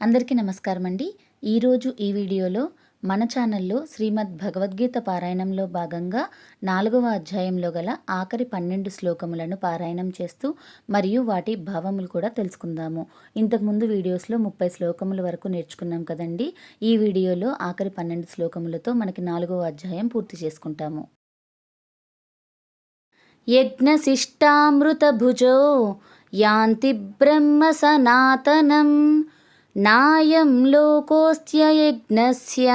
అందరికీ నమస్కారం అండి ఈరోజు ఈ వీడియోలో మన ఛానల్లో శ్రీమద్ భగవద్గీత పారాయణంలో భాగంగా నాలుగవ అధ్యాయంలో గల ఆఖరి పన్నెండు శ్లోకములను పారాయణం చేస్తూ మరియు వాటి భావములు కూడా తెలుసుకుందాము. ఇంతకుముందు వీడియోస్లో ముప్పై శ్లోకముల వరకు నేర్చుకున్నాం కదండి. ఈ వీడియోలో ఆఖరి పన్నెండు శ్లోకములతో మనకి నాలుగవ అధ్యాయం పూర్తి చేసుకుంటాము. యజ్ఞశిష్టామృతభుజో యాంతి బ్రహ్మ సనాతనం నాయం లోకోస్త్యయజ్ఞస్య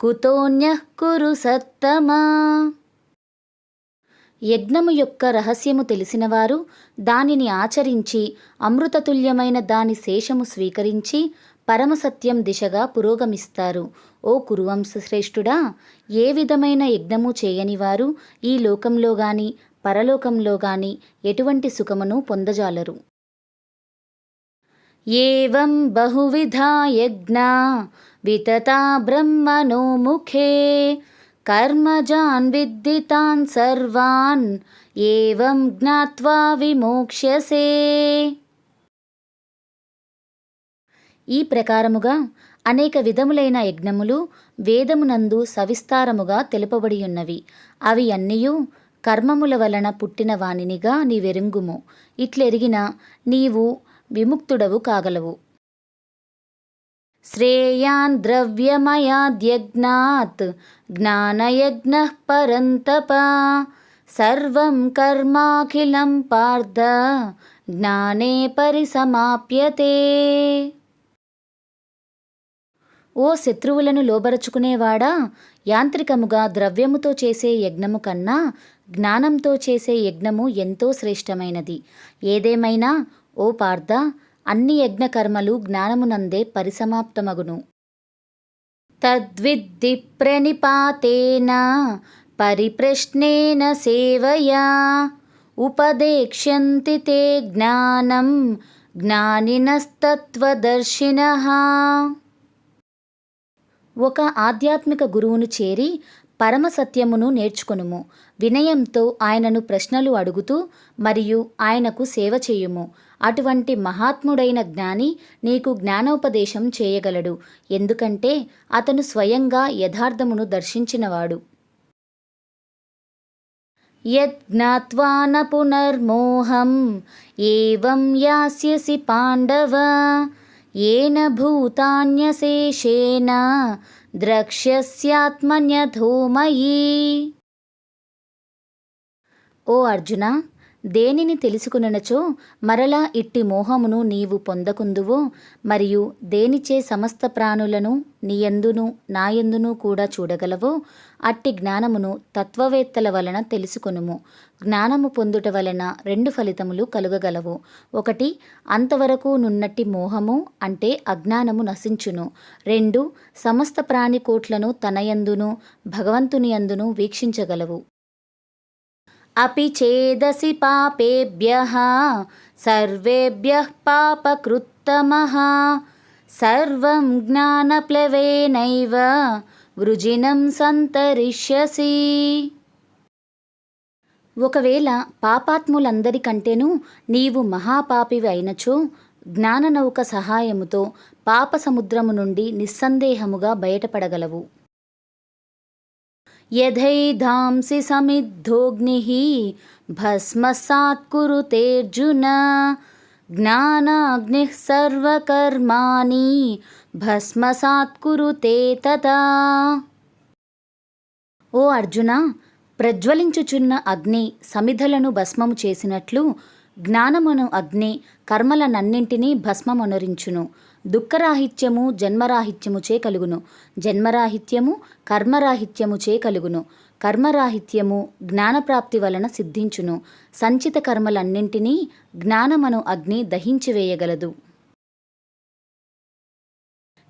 కుతోన్యః కురు సత్తమా. యజ్ఞము యొక్క రహస్యము తెలిసినవారు దానిని ఆచరించి అమృతతుల్యమైన దాని శేషము స్వీకరించి పరమసత్యం దిశగా పురోగమిస్తారు. ఓ కురువంశ శ్రేష్ఠుడా ఏ విధమైన యజ్ఞము చేయని వారు ఈ లోకంలో గాని పరలోకంలో గాని ఎటువంటి సుఖమును పొందజాలరు? ఏం బహువిధా యజ్ఞా వితతా బ్రహ్మణో ముఖే. కర్మజాన్ విద్దితాన్ సర్వాన్ ఏవం జ్ఞాత్వా విమోక్ష్యసే. ఈ ప్రకారముగా అనేక విధములైన యజ్ఞములు వేదమునందు సవిస్తారముగా తెలుపబడి ఉన్నవి అవి అన్నియూ కర్మముల వలన పుట్టిన వానినిగా నీవెరుంగుము. ఇట్లెరిగిన నీవు విముక్తుడవు కాగలవు. శ్రేయాన్ ద్రవ్యమయాద్యజ్ఞాత్ జ్ఞానయజ్ఞ పరంతప సర్వం కర్మాఖిలం పార్థ జ్ఞానే పరిసమాప్యతే. ఓ శత్రువులను లోబరచుకునేవాడా? యాంత్రికముగా ద్రవ్యముతో చేసే యజ్ఞము కన్నా జ్ఞానంతో చేసే యజ్ఞము ఎంతో శ్రేష్టమైనది. ఏదేమైనా ఓ పార్థ అన్ని యజ్ఞకర్మలు జ్ఞానమునందే పరిసమాప్తమగును. తద్విద్ధి ప్రణిపాతేన పరిప్రశ్నేన సేవయా ఉపదేక్ష్యంతి తే జ్ఞానం జ్ఞానినస్తత్వదర్శిన. ఒక ఆధ్యాత్మిక గురువును చేరి పరమసత్యమును నేర్చుకొనుము. వినయంతో ఆయనను ప్రశ్నలు అడుగుతూ మరియు ఆయనకు సేవ చేయుము. అటువంటి మహాత్ముడైన జ్ఞాని నీకు జ్ఞానోపదేశం చేయగలడు. ఎందుకంటే అతను స్వయంగా యథార్థమును దర్శించినవాడు. యజ్ఞాత్వా న పునర్మోహం ఏవం యాస్యసి పాండవ ఏన భూతాన్యశేషేణ ద్రక్ష్యస్యాత్మన్యధోమయీ ఓ అర్జున దేనిని తెలుసుకునచో మరలా ఇట్టి మోహమును నీవు పొందకుందువో మరియు దేనిచే సమస్త ప్రాణులను నీయందును నాయందును కూడా చూడగలవో అట్టి జ్ఞానమును తత్వవేత్తల వలన తెలుసుకొనుము. జ్ఞానము పొందుట వలన రెండు ఫలితములు కలుగగలవు. ఒకటి అంతవరకు నున్నట్టి మోహము అంటే అజ్ఞానము నశించును. రెండు సమస్త ప్రాణికోట్లను తనయందును భగవంతుని అందును వీక్షించగలవు. अपि चेदसि पापेभ्यः सर्वेभ्यः पापकृत्तमः సర్వం జ్ఞానప్లవేనైవ వృజినం సంతరిష్యసి ఒకవేళ పాపాత్ములందరికంటేనూ నీవు మహాపాపివి అయినచో జ్ఞాననౌక సహాయముతో పాప సముద్రము నుండి నిస్సందేహముగా బయటపడగలవు యథైధాంసి సమిద్ధోగ్నిః భస్మసాత్ కురుతేర్జున జ్ఞానాగ్నిః సర్వకర్మాణి భస్మసాత్ కురుతే తదా ఓ అర్జున ప్రజ్వలించుచున్న అగ్ని సమిధలను భస్మము చేసినట్లు జ్ఞానమును అగ్ని కర్మలనన్నింటినీ భస్మమునరించును. దుఃఖరాహిత్యము జన్మరాహిత్యముచే కలుగును. జన్మరాహిత్యము కర్మరాహిత్యముచే కలుగును. కర్మరాహిత్యము జ్ఞానప్రాప్తి వలన సిద్ధించును. సంచిత కర్మలన్నింటినీ జ్ఞానమను అగ్ని దహించివేయగలదు.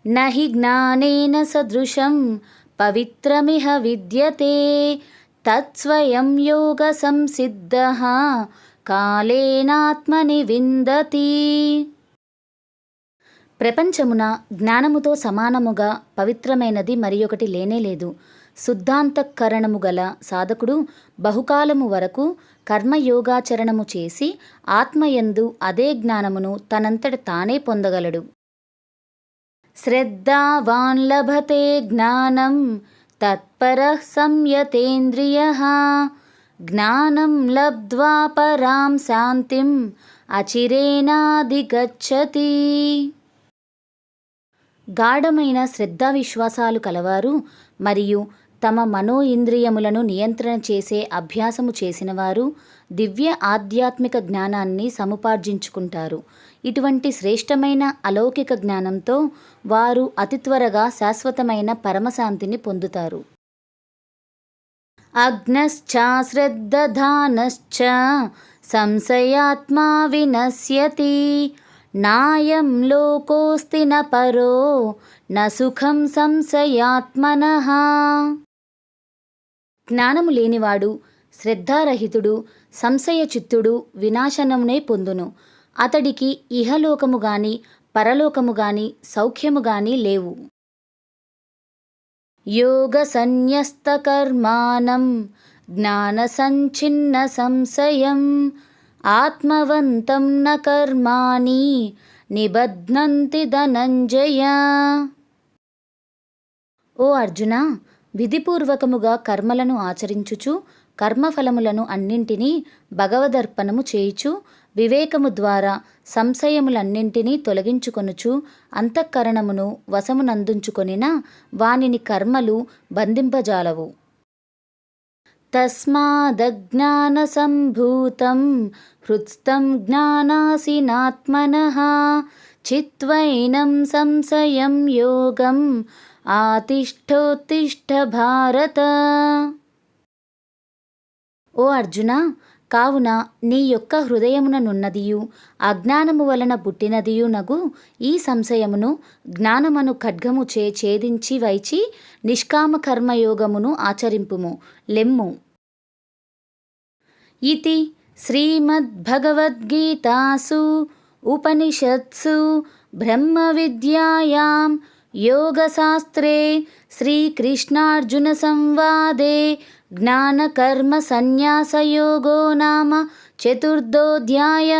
నహి జ్ఞానేన సదృశం పవిత్రమిహ విద్యతే తత్స్వయం యోగ సంసిద్ధ కాలేనాత్మని విందతి. ప్రపంచమున జ్ఞానముతో సమానముగా పవిత్రమైనది మరి ఒకటి లేనేలేదు శుద్ధాంతఃకరణము గల సాధకుడు బహుకాలము వరకు కర్మయోగాచరణము చేసి ఆత్మయందు అదే జ్ఞానమును తనంతట తానే పొందగలడు. శ్రద్ధావాన్ లభతే జ్ఞానం తత్పర సంయతేంద్రియ జ్ఞానం లబ్ధ్వా పరాం శాంతిం అచిరేనాదిగచ్చతి గాఢమైన శ్రద్ధా విశ్వాసాలు కలవారు మరియు తమ మనో ఇంద్రియములను నియంత్రణ చేసే అభ్యాసము చేసినవారు దివ్య ఆధ్యాత్మిక జ్ఞానాన్ని సముపార్జించుకుంటారు. ఇటువంటి శ్రేష్టమైన అలౌకిక జ్ఞానంతో వారు అతి త్వరగా శాశ్వతమైన పరమశాంతిని పొందుతారు. అగ్నశ్చాశ్రద్ధధానశ్చ సంశయాత్మా వినశ్యతి. నాయం లోకోస్తి న పరో న సుఖం జ్ఞానము లేనివాడు శ్రద్ధారహితుడు సంశయచిత్తుడు వినాశనమునే పొందును. అతడికి ఇహలోకము గాని పరలోకము గాని సౌఖ్యము గాని లేవు. యోగ సన్యస్తకర్మాణం జ్ఞాన సంచిన్న సంశయం ఆత్మవంతం న కర్మాణి నిబధ్నంతి ధనంజయ ఓ అర్జున విధిపూర్వకముగా కర్మలను ఆచరించుచు కర్మఫలములను అన్నింటినీ భగవదర్పణము చేయుచు వివేకము ద్వారా సంశయములన్నింటినీ తొలగించుకొనుచు అంతఃకరణమును వశమునందుంచుకొనిన వానిని కర్మలు బంధింపజాలవు. తస్మాదజ్ఞానసంభూతం హృత్స్థం జ్ఞానాసినాత్మన చిత్వైనం సంశయం యోగం ఆతిష్టోత్తిష్ట భారత. ఓ అర్జున కావున నీ యొక్క హృదయముననున్నదియు అజ్ఞానము వలన పుట్టినదియు నగు ఈ సంశయమును జ్ఞానమను ఖడ్గము చే ఛేదించి వైచి నిష్కామ కర్మయోగమును ఆచరింపుము. లెమ్ము. ఇది శ్రీమద్భగవద్గీతాసు ఉపనిషత్సు బ్రహ్మ విద్యాయాం యోగశాస్త్రే శ్రీకృష్ణార్జున సంవాదే జ్ఞానకర్మ సన్యాసయోగో నామ చతుర్థోధ్యాయ.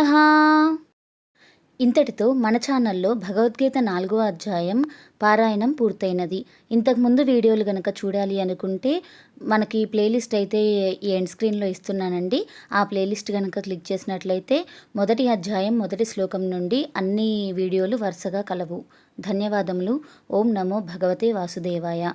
ఇంతటితో మన ఛానల్లో భగవద్గీత నాలుగో అధ్యాయం పారాయణం పూర్తయినది. ఇంతకుముందు వీడియోలు కనుక చూడాలి అనుకుంటే మనకి ప్లేలిస్ట్ అయితే ఈ ఎండ్ స్క్రీన్లో ఇస్తున్నానండి. ఆ ప్లేలిస్ట్ కనుక క్లిక్ చేసినట్లయితే మొదటి అధ్యాయం మొదటి శ్లోకం నుండి అన్ని వీడియోలు వరుసగా కలవు. ధన్యవాదములు. ఓం నమో భగవతే వాసుదేవాయ.